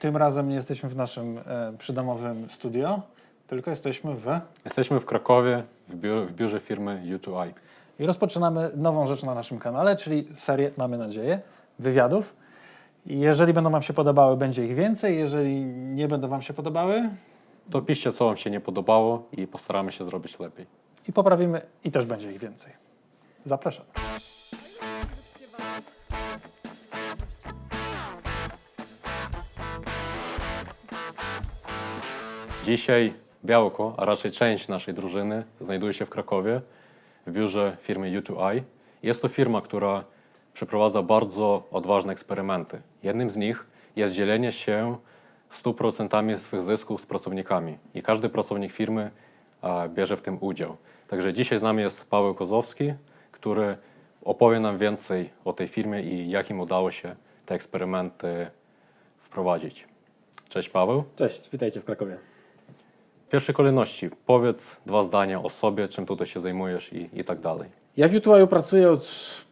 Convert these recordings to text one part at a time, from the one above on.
Tym razem nie jesteśmy w naszym e, przydomowym studio, tylko jesteśmy w... Jesteśmy w Krakowie, w biurze, w biurze firmy U2I. I rozpoczynamy nową rzecz na naszym kanale, czyli serię, mamy nadzieję, wywiadów. I Jeżeli będą Wam się podobały, będzie ich więcej. Jeżeli nie będą Wam się podobały, To piszcie, co Wam się nie podobało i postaramy się zrobić lepiej. i poprawimy, i też będzie ich więcej. Zapraszam. Dzisiaj Białko, a raczej część naszej drużyny, znajduje się w Krakowie, w biurze firmy U2I. Jest to firma, która przeprowadza bardzo odważne eksperymenty. Jednym z nich jest dzielenie się 100% swych zysków z pracownikami i każdy pracownik firmy bierze w tym udział. Także dzisiaj z nami jest Paweł Kozłowski, który opowie nam więcej o tej firmie i jak im udało się te eksperymenty wprowadzić. Cześć Paweł. Cześć, witajcie w Krakowie. W pierwszej kolejności powiedz dwa zdania o sobie, czym tutaj się zajmujesz i, i tak dalej. Ja w YouTube pracuję od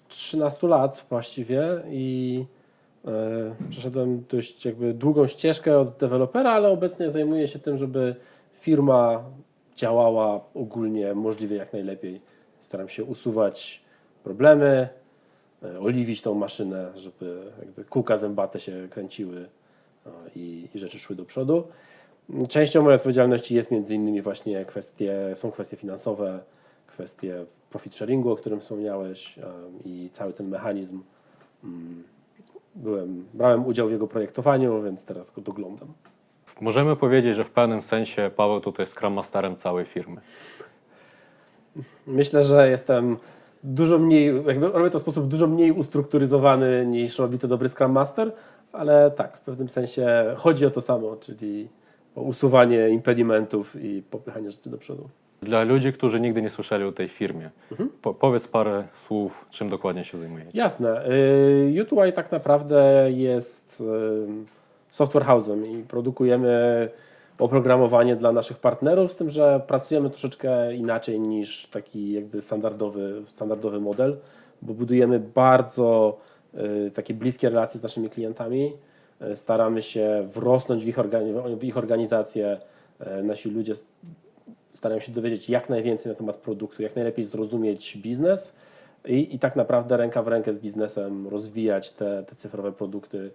13 lat właściwie i e, przeszedłem dość jakby długą ścieżkę od dewelopera, ale obecnie zajmuję się tym, żeby firma działała ogólnie możliwie jak najlepiej. Staram się usuwać problemy, e, oliwić tą maszynę, żeby jakby kółka zębate się kręciły e, i, i rzeczy szły do przodu. Częścią mojej odpowiedzialności jest między innymi właśnie kwestie, są kwestie finansowe, kwestie profit sharingu, o którym wspomniałeś i cały ten mechanizm. mm, Byłem, brałem udział w jego projektowaniu, więc teraz go doglądam. Możemy powiedzieć, że w pewnym sensie Paweł tutaj jest Scrum Masterem całej firmy. Myślę, że jestem dużo mniej, jakby robię to w sposób dużo mniej ustrukturyzowany niż robi to dobry Scrum Master, ale tak, w pewnym sensie chodzi o to samo, czyli usuwanie impedimentów i popychanie rzeczy do przodu. Dla ludzi, którzy nigdy nie słyszeli o tej firmie, po, powiedz parę słów, czym dokładnie się zajmujecie. Jasne. Y, U2I tak naprawdę jest y, software house'em i produkujemy oprogramowanie dla naszych partnerów, z tym, że pracujemy troszeczkę inaczej niż taki jakby standardowy, standardowy model, bo budujemy bardzo y, takie bliskie relacje z naszymi klientami. Y, Staramy się wrosnąć w ich, w ich organizację. Y, Nasi ludzie starają się dowiedzieć jak najwięcej na temat produktu, jak najlepiej zrozumieć biznes i, i tak naprawdę ręka w rękę z biznesem rozwijać te, te cyfrowe produkty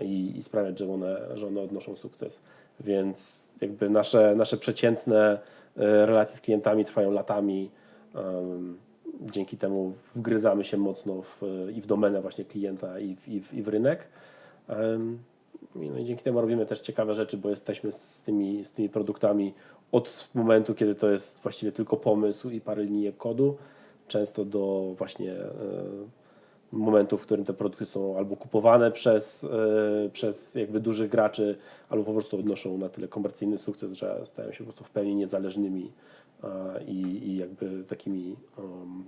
i, i sprawiać, że one, że one odnoszą sukces. Więc jakby nasze, nasze przeciętne e, relacje z klientami trwają latami. Dzięki temu wgryzamy się mocno w, i w domenę właśnie klienta i w, i w, i w rynek. No i dzięki temu robimy też ciekawe rzeczy, bo jesteśmy z tymi, z tymi produktami od momentu, kiedy to jest właściwie tylko pomysł i parę linijek kodu, często do właśnie e, momentu, w którym te produkty są albo kupowane przez, e, przez jakby dużych graczy, albo po prostu odnoszą na tyle komercyjny sukces, że stają się po prostu w pełni niezależnymi i, i jakby takimi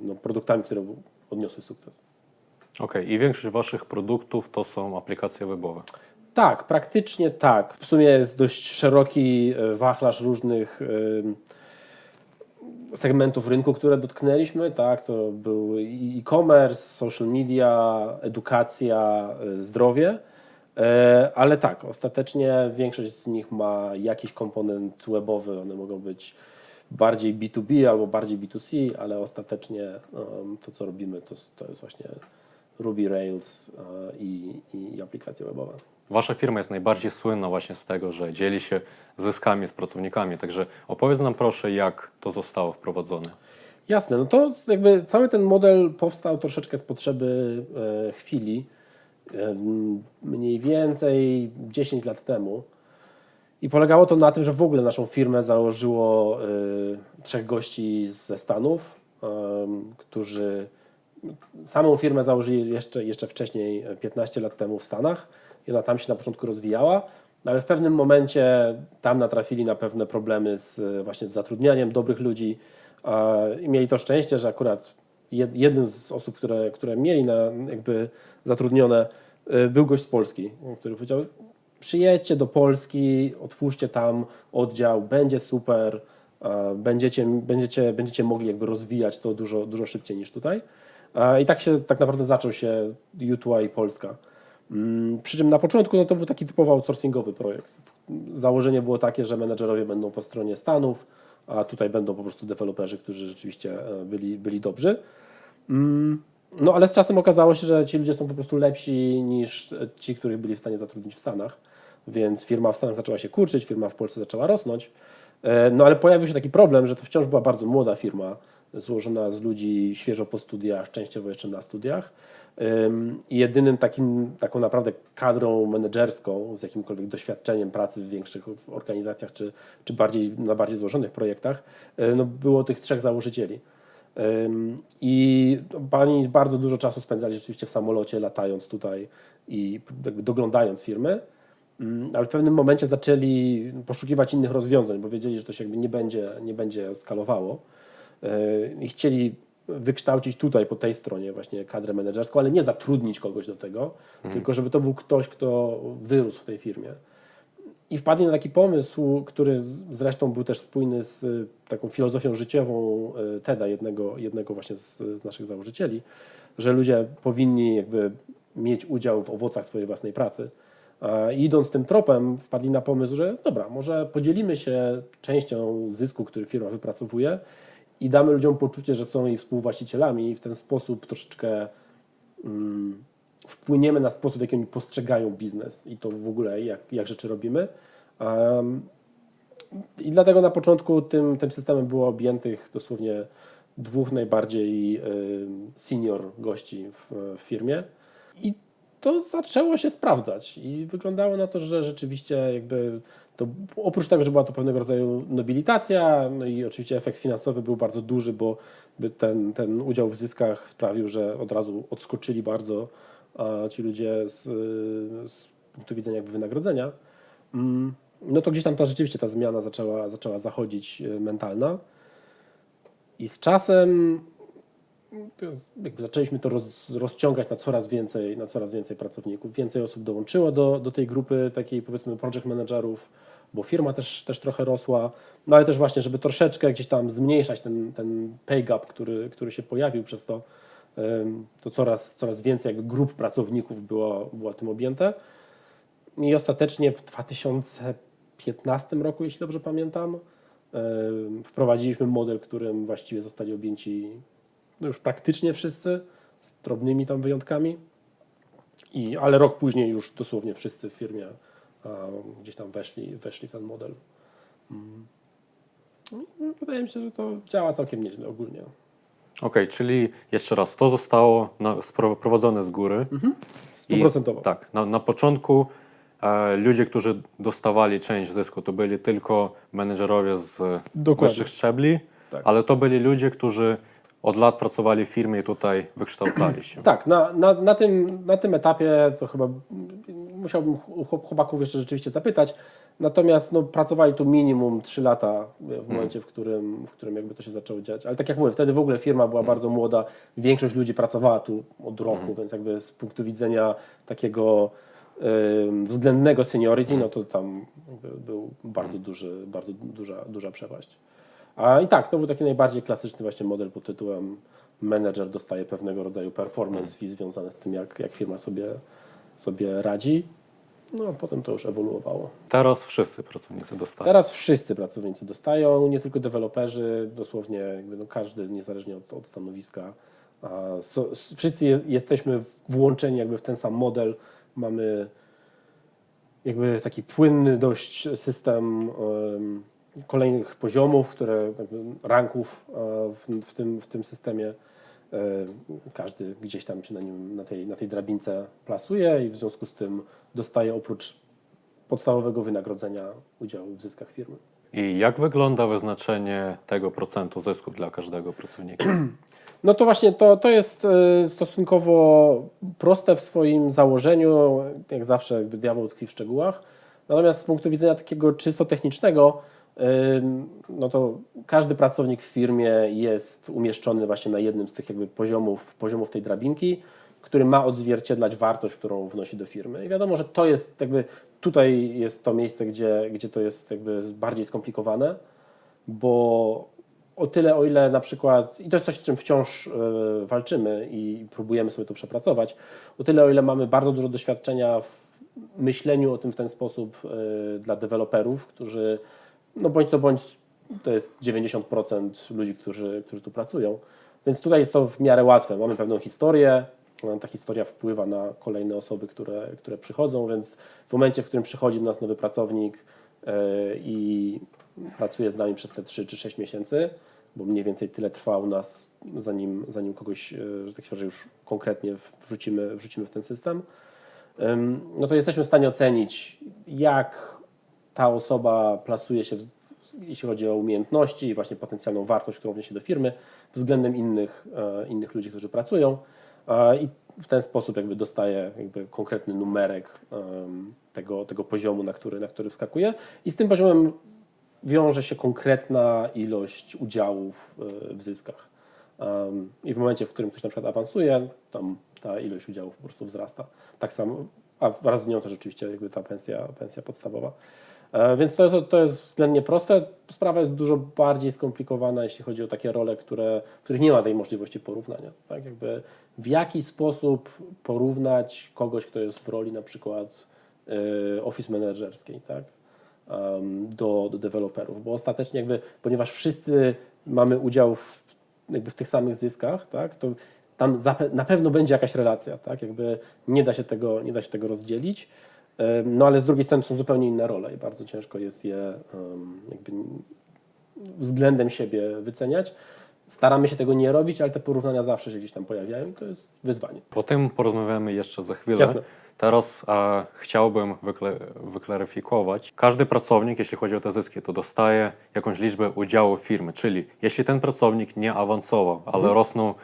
no, produktami, które odniosły sukces. Okej, i większość Waszych produktów to są aplikacje webowe. Tak, praktycznie tak. W sumie jest dość szeroki e, wachlarz różnych em, segmentów rynku, które dotknęliśmy. Tak, to był e-commerce, social media, edukacja, e, zdrowie. E, Ale tak, ostatecznie większość z nich ma jakiś komponent webowy. One mogą być bardziej B2B albo bardziej B2C, ale ostatecznie to, co robimy, to, to jest właśnie Ruby, Rails e, i, i aplikacje webowe. Wasza firma jest najbardziej słynna właśnie z tego, że dzieli się zyskami z pracownikami. Także opowiedz nam proszę, jak to zostało wprowadzone. Jasne, no to jakby cały ten model powstał troszeczkę z potrzeby e, chwili, mniej więcej 10 lat temu. I polegało to na tym, że w ogóle naszą firmę założyło e, trzech gości ze Stanów, którzy samą firmę założyli jeszcze, jeszcze wcześniej, e, 15 lat temu w Stanach i ona tam się na początku rozwijała, ale w pewnym momencie tam natrafili na pewne problemy z, właśnie z zatrudnianiem dobrych ludzi i mieli to szczęście, że akurat jed- jednym z osób, które, które mieli na, jakby zatrudnione, e, był gość z Polski, który powiedział, przyjedźcie do Polski, otwórzcie tam oddział, będzie super, będziecie, będziecie, będziecie mogli jakby rozwijać to dużo, dużo szybciej niż tutaj. I tak się tak naprawdę zaczął się U2I Polska. Mm, Przy czym na początku no to był taki typowo outsourcingowy projekt. Założenie było takie, że menedżerowie będą po stronie Stanów, a tutaj będą po prostu deweloperzy, którzy rzeczywiście e, byli, byli dobrzy. Mm, No ale z czasem okazało się, że ci ludzie są po prostu lepsi niż ci, których byli w stanie zatrudnić w Stanach. Więc firma w Stanach zaczęła się kurczyć, firma w Polsce zaczęła rosnąć. E, No ale pojawił się taki problem, że to wciąż była bardzo młoda firma, złożona z ludzi świeżo po studiach, częściowo jeszcze na studiach. I jedynym takim, taką naprawdę kadrą menedżerską z jakimkolwiek doświadczeniem pracy w większych organizacjach czy, czy bardziej, na bardziej złożonych projektach e, no, było tych trzech założycieli. I pani bardzo dużo czasu spędzali rzeczywiście w samolocie, latając tutaj i doglądając firmy. Ale w pewnym momencie zaczęli poszukiwać innych rozwiązań, bo wiedzieli, że to się jakby nie będzie, nie będzie skalowało. Yy, I chcieli wykształcić tutaj po tej stronie właśnie kadrę menedżerską, ale nie zatrudnić kogoś do tego, tylko żeby to był ktoś, kto wyrósł w tej firmie. I wpadli na taki pomysł, który zresztą był też spójny z y, taką filozofią życiową y, Teda, jednego, jednego właśnie z, naszych założycieli, że ludzie powinni jakby mieć udział w owocach swojej własnej pracy. A idąc tym tropem, wpadli na pomysł, że dobra, może podzielimy się częścią zysku, który firma wypracowuje i damy ludziom poczucie, że są jej współwłaścicielami i w ten sposób troszeczkę mm, wpłyniemy na sposób, w jaki oni postrzegają biznes i to w ogóle, jak, jak rzeczy robimy. Um, I dlatego na początku tym, tym systemem było objętych dosłownie dwóch najbardziej y, senior gości w, w firmie. I to zaczęło się sprawdzać i wyglądało na to, że rzeczywiście jakby to oprócz tego, że była to pewnego rodzaju nobilitacja, no i oczywiście efekt finansowy był bardzo duży, bo ten, ten udział w zyskach sprawił, że od razu odskoczyli bardzo ci ludzie z, z punktu widzenia jakby wynagrodzenia. Mm, No to gdzieś tam ta rzeczywiście ta zmiana zaczęła, zaczęła zachodzić e, mentalna. I z czasem zaczęliśmy to roz, rozciągać na coraz więcej, na coraz więcej pracowników. Więcej osób dołączyło do, do tej grupy takiej powiedzmy project managerów, bo firma też, też trochę rosła, no ale też właśnie, żeby troszeczkę gdzieś tam zmniejszać ten, ten pay gap, który, który się pojawił przez to, to coraz, coraz więcej jakby grup pracowników było, było tym objęte. I ostatecznie w 2015 roku, jeśli dobrze pamiętam, wprowadziliśmy model, którym właściwie zostali objęci no już praktycznie wszyscy, z drobnymi tam wyjątkami. I, ale rok później już dosłownie wszyscy w firmie a, gdzieś tam weszli, weszli w ten model. Mm. No, Wydaje mi się, że to działa całkiem nieźle ogólnie. Okej, czyli jeszcze raz, to zostało na, sprowadzone z góry. I- Stuprocentowo. Tak, na, na początku e, ludzie, którzy dostawali część zysku, to byli tylko menedżerowie z Dokładnie. wyższych szczebli, Tak. ale to byli ludzie, którzy od lat pracowali w firmie i tutaj wykształcali się. Tak, na, na, na, tym, na tym etapie to chyba musiałbym chłop- chłopaków jeszcze rzeczywiście zapytać. Natomiast no, pracowali tu minimum 3 lata w momencie, w którym, w którym jakby to się zaczęło dziać. Ale tak jak mówię, wtedy w ogóle firma była bardzo młoda. Większość ludzi pracowała tu od roku, więc jakby z punktu widzenia takiego względnego seniority, no to tam był bardzo duży, bardzo duża, duża przepaść. A i tak, to był taki najbardziej klasyczny właśnie model pod tytułem menedżer dostaje pewnego rodzaju performance fee związane z tym, jak, jak firma sobie, sobie radzi. No a potem to już ewoluowało. Teraz wszyscy pracownicy dostają. Teraz wszyscy pracownicy dostają, nie tylko deweloperzy, dosłownie jakby no każdy, niezależnie od, od stanowiska. So, wszyscy je, jesteśmy włączeni jakby w ten sam model. Mamy jakby taki płynny dość system em, kolejnych poziomów, które ranków e, w, w, tym, w tym systemie. E, Każdy gdzieś tam się na, nim, na, tej, na tej drabince plasuje i w związku z tym dostaje oprócz podstawowego wynagrodzenia udziału w zyskach firmy. I jak wygląda wyznaczenie tego procentu zysków dla każdego pracownika? No to właśnie to, to jest e, stosunkowo proste w swoim założeniu, jak zawsze jakby diabeł tkwi w szczegółach. Natomiast z punktu widzenia takiego czysto technicznego, no to każdy pracownik w firmie jest umieszczony właśnie na jednym z tych jakby poziomów, poziomów tej drabinki, który ma odzwierciedlać wartość, którą wnosi do firmy. I wiadomo, że to jest jakby, tutaj jest to miejsce, gdzie, gdzie to jest jakby bardziej skomplikowane, bo o tyle, o ile na przykład, i to jest coś, z czym wciąż e, walczymy i próbujemy sobie to przepracować, o tyle, o ile mamy bardzo dużo doświadczenia w myśleniu o tym w ten sposób e, dla deweloperów, którzy, no bądź co bądź, to jest 90% ludzi, którzy, którzy tu pracują, więc tutaj jest to w miarę łatwe. Mamy pewną historię, ta historia wpływa na kolejne osoby, które, które przychodzą, więc w momencie, w którym przychodzi do nas nowy pracownik e, i pracuje z nami przez te 3 czy 6 miesięcy, bo mniej więcej tyle trwa u nas, zanim, zanim kogoś, e, że tak się już konkretnie wrzucimy, wrzucimy w ten system, em, no to jesteśmy w stanie ocenić, jak ta osoba plasuje się, w- jeśli chodzi o umiejętności i właśnie potencjalną wartość, którą wniesie do firmy, względem innych, e, innych ludzi, którzy pracują. E, I w ten sposób jakby dostaje jakby konkretny numerek tego, tego poziomu, na który, na który wskakuje. I z tym poziomem wiąże się konkretna ilość udziałów e, w zyskach. I w momencie, w którym ktoś na przykład awansuje, tam ta ilość udziałów po prostu wzrasta. Tak samo, a wraz z nią też oczywiście jakby ta pensja, pensja podstawowa. E, Więc to jest, to jest względnie proste. Sprawa jest dużo bardziej skomplikowana, jeśli chodzi o takie role, które, w których nie ma tej możliwości porównania. Tak? Jakby w jaki sposób porównać kogoś, kto jest w roli na przykład e, office managerskiej, tak? do, do deweloperów, bo ostatecznie jakby, ponieważ wszyscy mamy udział w, jakby w tych samych zyskach, tak, to tam na pewno będzie jakaś relacja, tak, jakby nie da się tego, nie da się tego rozdzielić, no ale z drugiej strony są zupełnie inne role i bardzo ciężko jest je jakby względem siebie wyceniać. Staramy się tego nie robić, ale te porównania zawsze się gdzieś tam pojawiają i to jest wyzwanie. O tym porozmawiamy jeszcze za chwilę. Jasne. Teraz e, chciałbym wykle, wyklaryfikować. Każdy pracownik, jeśli chodzi o te zyski, to dostaje jakąś liczbę udziałów firmy, czyli jeśli ten pracownik nie awansował, ale rosną e,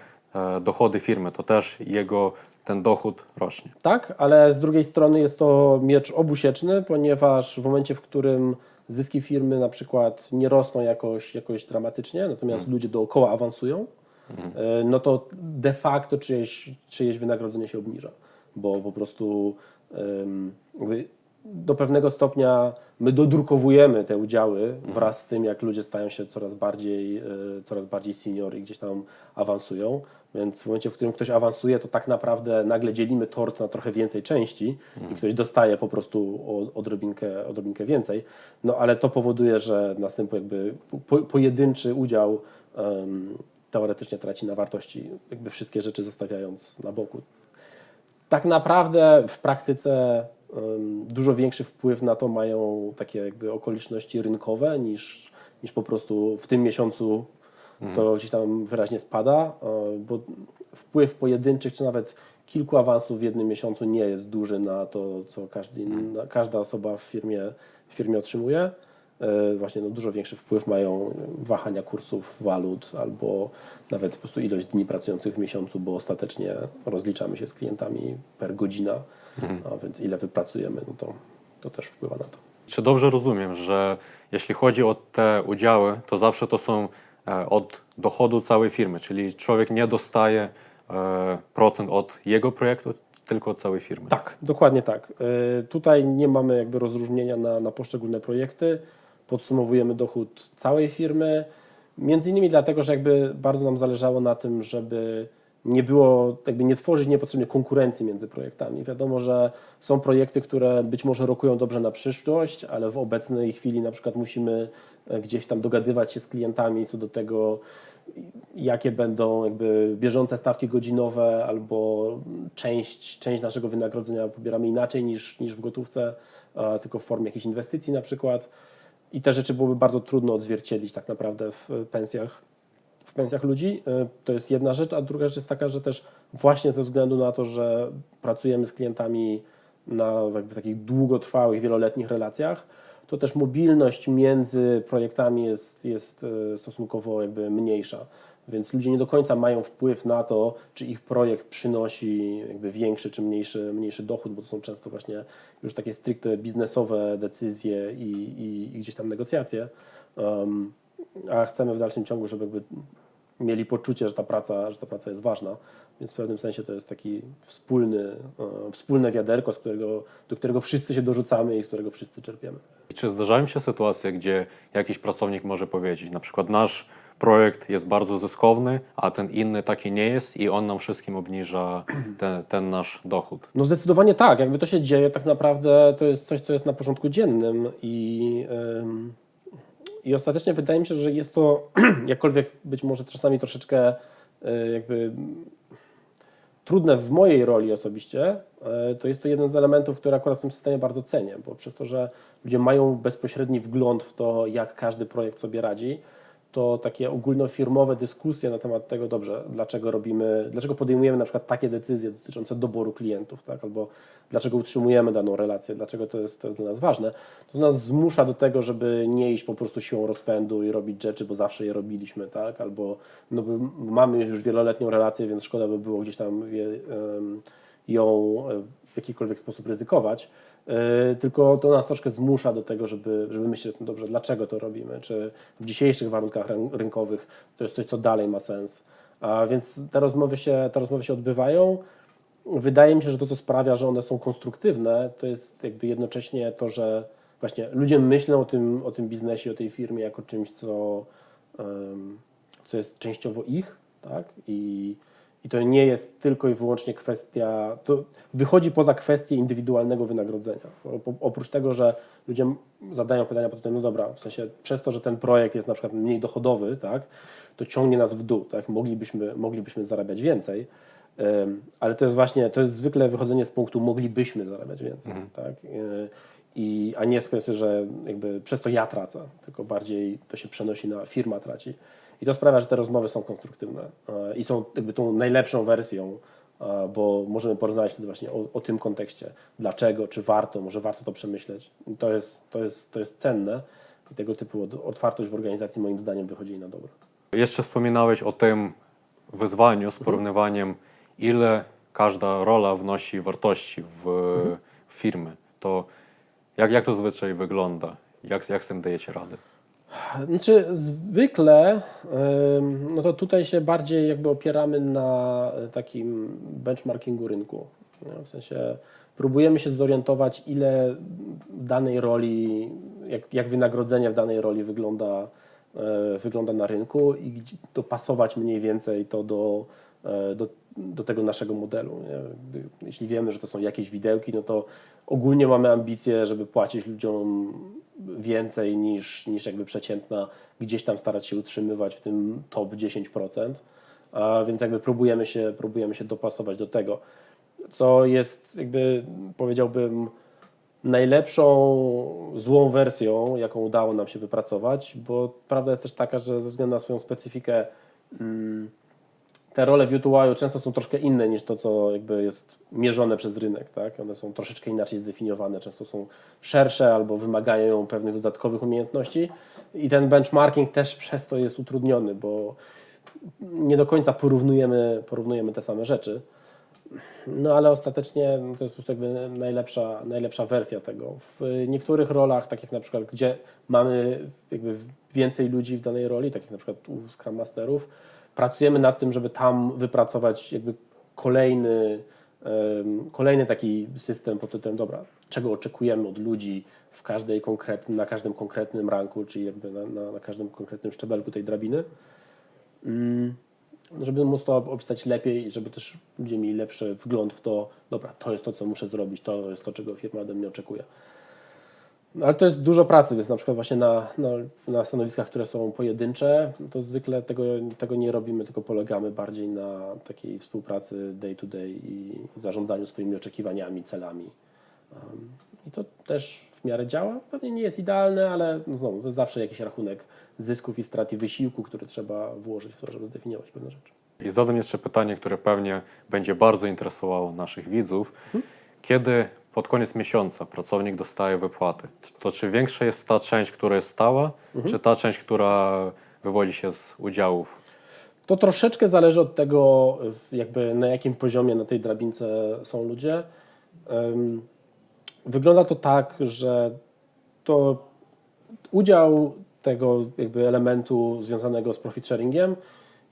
dochody firmy, to też jego ten dochód rośnie. Tak, ale z drugiej strony jest to miecz obusieczny, ponieważ w momencie, w którym zyski firmy na przykład nie rosną jakoś, jakoś dramatycznie, natomiast ludzie dookoła awansują, e, no to de facto czyjeś, czyjeś wynagrodzenie się obniża, bo po prostu jakby do pewnego stopnia my dodrukowujemy te udziały wraz z tym, jak ludzie stają się coraz bardziej, e, coraz bardziej senior i gdzieś tam awansują. Więc w momencie, w którym ktoś awansuje, to tak naprawdę nagle dzielimy tort na trochę więcej części i ktoś dostaje po prostu odrobinkę, odrobinkę więcej. No ale to powoduje, że następuje jakby po, pojedynczy udział em, teoretycznie traci na wartości, jakby wszystkie rzeczy zostawiając na boku tak naprawdę w praktyce em, dużo większy wpływ na to mają takie jakby okoliczności rynkowe niż, niż po prostu w tym miesiącu to gdzieś tam wyraźnie spada, e, bo wpływ pojedynczych czy nawet kilku awansów w jednym miesiącu nie jest duży na to, co każdy, na, każda osoba w firmie, w firmie otrzymuje. E, Właśnie no, dużo większy wpływ mają wahania kursów walut albo nawet po prostu ilość dni pracujących w miesiącu, bo ostatecznie rozliczamy się z klientami per godzina, a więc ile wypracujemy, no to, to też wpływa na to. Czy dobrze rozumiem, że jeśli chodzi o te udziały, to zawsze to są od dochodu całej firmy, czyli człowiek nie dostaje e, procent od jego projektu, tylko od całej firmy. Tak, dokładnie tak. Y, Tutaj nie mamy jakby rozróżnienia na, na poszczególne projekty. Podsumowujemy dochód całej firmy. Między innymi dlatego, że jakby bardzo nam zależało na tym, żeby nie było, jakby nie tworzyć niepotrzebnie konkurencji między projektami. Wiadomo, że są projekty, które być może rokują dobrze na przyszłość, ale w obecnej chwili na przykład musimy e, gdzieś tam dogadywać się z klientami co do tego, jakie będą jakby bieżące stawki godzinowe albo część, część naszego wynagrodzenia pobieramy inaczej niż, niż w gotówce, tylko w formie jakiejś inwestycji na przykład. I te rzeczy byłoby bardzo trudno odzwierciedlić tak naprawdę w pensjach, w pensjach ludzi. Y, To jest jedna rzecz, a druga rzecz jest taka, że też właśnie ze względu na to, że pracujemy z klientami na jakby takich długotrwałych, wieloletnich relacjach, to też mobilność między projektami jest, jest e, stosunkowo jakby mniejsza. Więc ludzie nie do końca mają wpływ na to, czy ich projekt przynosi jakby większy czy mniejszy, mniejszy dochód, bo to są często właśnie już takie stricte biznesowe decyzje i, i, i gdzieś tam negocjacje. Um, a chcemy w dalszym ciągu, żeby jakby mieli poczucie, że ta praca, że ta praca jest ważna. Więc w pewnym sensie to jest taki wspólny, e, wspólne wiaderko, z którego, do którego wszyscy się dorzucamy i z którego wszyscy czerpiemy. I Czy zdarzają się sytuacje, gdzie jakiś pracownik może powiedzieć, na przykład nasz projekt jest bardzo zyskowny, a ten inny taki nie jest i on nam wszystkim obniża ten, ten nasz dochód? No zdecydowanie tak, jakby to się dzieje, tak naprawdę to jest coś, co jest na porządku dziennym i, ym, i ostatecznie wydaje mi się, że jest to, jakkolwiek być może czasami troszeczkę y, jakby trudne w mojej roli osobiście, y, to jest to jeden z elementów, który akurat w tym systemie bardzo cenię, bo przez to, że ludzie mają bezpośredni wgląd w to, jak każdy projekt sobie radzi, to takie ogólnofirmowe dyskusje na temat tego, dobrze, dlaczego robimy, dlaczego podejmujemy na przykład takie decyzje dotyczące doboru klientów, tak, albo dlaczego utrzymujemy daną relację, dlaczego to jest, to jest dla nas ważne, to nas zmusza do tego, żeby nie iść po prostu siłą rozpędu i robić rzeczy, bo zawsze je robiliśmy, tak, albo no, mamy już wieloletnią relację, więc szkoda by było gdzieś tam je, ją e, w jakikolwiek sposób ryzykować. Yy, tylko to nas troszkę zmusza do tego, żeby, żeby myśleć, no dobrze, dlaczego to robimy, czy w dzisiejszych warunkach ryn- rynkowych to jest coś, co dalej ma sens. A więc te rozmowy, się, te rozmowy się odbywają. Wydaje mi się, że to, co sprawia, że one są konstruktywne, to jest jakby jednocześnie to, że właśnie ludzie myślą o tym, o tym biznesie, o tej firmie jako czymś, co, co jest częściowo ich, tak? I, i to nie jest tylko i wyłącznie kwestia, to wychodzi poza kwestię indywidualnego wynagrodzenia. Oprócz tego, że ludzie zadają pytania pod tym, no dobra, w sensie przez to, że ten projekt jest na przykład mniej dochodowy, tak, to ciągnie nas w dół, tak, moglibyśmy, moglibyśmy zarabiać więcej, Ym, ale to jest właśnie, to jest zwykle wychodzenie z punktu moglibyśmy zarabiać więcej, tak, Yy, i, a nie z kwestii, że jakby przez to ja tracę, tylko bardziej to się przenosi na firma traci. I to sprawia, że te rozmowy są konstruktywne e, i są jakby tą najlepszą wersją, e, bo możemy porozmawiać wtedy właśnie o, o tym kontekście. Dlaczego, czy warto, może warto to przemyśleć. To jest, to jest, to jest cenne i tego typu otwartość w organizacji moim zdaniem wychodzi na dobre. Jeszcze wspominałeś o tym wyzwaniu z porównywaniem, ile każda rola wnosi wartości w, w firmy. To jak, jak to zwyczaj wygląda? Jak, jak z tym dajecie radę? Znaczy, zwykle, no to tutaj się bardziej jakby opieramy na takim benchmarkingu rynku. W sensie próbujemy się zorientować, ile danej roli, jak, jak wynagrodzenie w danej roli wygląda, e, wygląda na rynku i dopasować mniej więcej to do, e, do, do tego naszego modelu. Jeśli wiemy, że to są jakieś widełki, no to ogólnie mamy ambicje, żeby płacić ludziom więcej niż, niż jakby przeciętna, gdzieś tam starać się utrzymywać w tym top 10%, a więc jakby próbujemy się, próbujemy się dopasować do tego, co jest jakby powiedziałbym najlepszą złą wersją, jaką udało nam się wypracować, bo prawda jest też taka, że ze względu na swoją specyfikę mm, te role w UTY często są troszkę inne niż to, co jakby jest mierzone przez rynek. Tak? One są troszeczkę inaczej zdefiniowane, często są szersze albo wymagają pewnych dodatkowych umiejętności i ten benchmarking też przez to jest utrudniony, bo nie do końca porównujemy, porównujemy te same rzeczy. No ale ostatecznie to jest po prostu jakby najlepsza, najlepsza wersja tego. W niektórych rolach, tak jak na przykład, gdzie mamy jakby więcej ludzi w danej roli, tak jak na przykład u Scrum Masterów, pracujemy nad tym, żeby tam wypracować jakby kolejny, kolejny taki system pod tytułem, dobra, czego oczekujemy od ludzi w każdej konkretnym, na każdym konkretnym ranku, czyli jakby na, na, na każdym konkretnym szczebelku tej drabiny. Mm, żeby móc to opisać lepiej i żeby też ludzie mieli lepszy wgląd w to, dobra, to jest to, co muszę zrobić, to jest to, czego firma ode mnie oczekuje. No, ale to jest dużo pracy, więc na przykład właśnie na, na, na stanowiskach, które są pojedyncze, to zwykle tego, tego nie robimy, tylko polegamy bardziej na takiej współpracy day to day i zarządzaniu swoimi oczekiwaniami, celami. Um, I to też w miarę działa. Pewnie nie jest idealne, ale no znowu, zawsze jakiś rachunek zysków i strat i wysiłku, który trzeba włożyć w to, żeby zdefiniować pewne rzeczy. I zadam jeszcze pytanie, które pewnie będzie bardzo interesowało naszych widzów. Kiedy pod koniec miesiąca pracownik dostaje wypłaty, to czy większa jest ta część, która jest stała, czy ta część, która wywodzi się z udziałów? To troszeczkę zależy od tego, jakby na jakim poziomie na tej drabince są ludzie. Wygląda to tak, że to udział tego jakby elementu związanego z profit sharingiem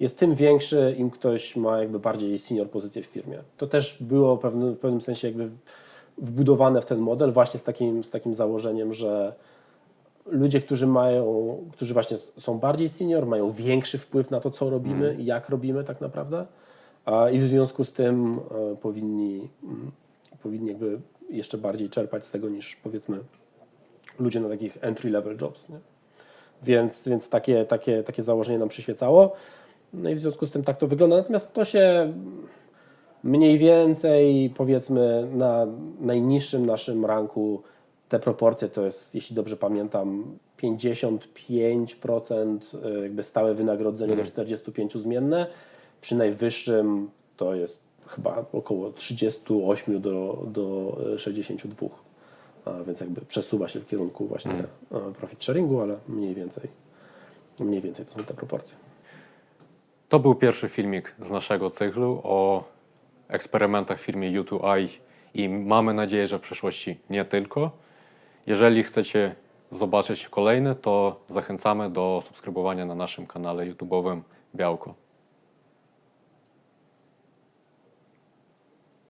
jest tym większy, im ktoś ma jakby bardziej senior pozycję w firmie. To też było pewnym, w pewnym sensie jakby wbudowane w ten model właśnie z takim, z takim założeniem, że ludzie, którzy mają, którzy właśnie są bardziej senior, mają większy wpływ na to, co robimy i jak robimy tak naprawdę, a i w związku z tym e, powinni, mm, powinni jakby jeszcze bardziej czerpać z tego niż powiedzmy ludzie na takich entry level jobs. Nie? Więc, więc takie, takie, takie założenie nam przyświecało. No i w związku z tym tak to wygląda. Natomiast to się mniej więcej powiedzmy na najniższym naszym ranku te proporcje to jest, jeśli dobrze pamiętam, 55% y, jakby stałe wynagrodzenie do 45 zmienne. Przy najwyższym to jest chyba około 38 do, do y, 62. A więc jakby przesuwa się w kierunku właśnie e, profit sharingu, ale mniej więcej, mniej więcej to są te proporcje. To był pierwszy filmik z naszego cyklu o eksperymentach w firmie U2i i mamy nadzieję, że w przyszłości nie tylko. Jeżeli chcecie zobaczyć kolejne, to zachęcamy do subskrybowania na naszym kanale YouTube'owym Białko.